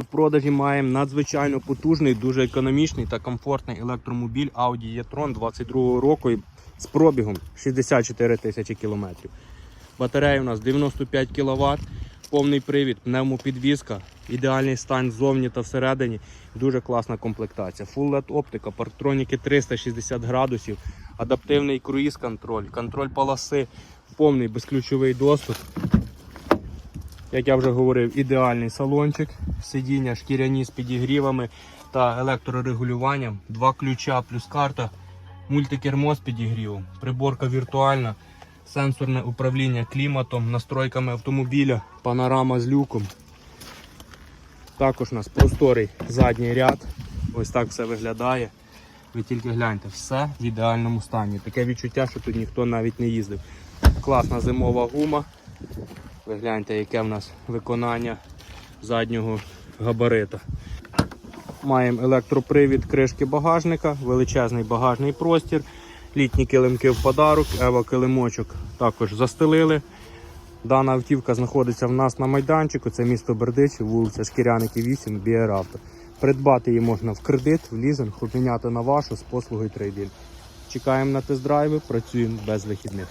В продажі маємо надзвичайно потужний, дуже економічний та комфортний електромобіль Audi e-tron 22 року з пробігом 64 тисячі кілометрів. Батарея у нас 95 кВт, повний привід, пневмопідвізка, ідеальний стан ззовні та всередині. Дуже класна комплектація. Full LED оптика, парктроніки 360 градусів, адаптивний круїз-контроль, контроль полоси, повний безключовий доступ. Як я вже говорив, ідеальний салончик, сидіння шкіряні з підігрівами та електрорегулюванням, два ключа плюс карта, мультикермо з підігрівом, приборка віртуальна, сенсорне управління кліматом, настройками автомобіля, панорама з люком. Також у нас просторий задній ряд. Ось так все виглядає. Ви тільки гляньте, все в ідеальному стані. Таке відчуття, що тут ніхто навіть не їздив. Класна зимова гума. Ви гляньте, яке в нас виконання заднього габарита. Маємо електропривід кришки багажника, величезний багажний простір, літні килимки в подарок, ева килимочок також застелили. Дана автівка знаходиться в нас на майданчику, це місто Бердичів, вулиця Шкіряники 8, Біеравто. Придбати її можна в кредит, в лізинг, обміняти на вашу з послугою трейдинг. Чекаємо на тест-драйви, працюємо без вихідних.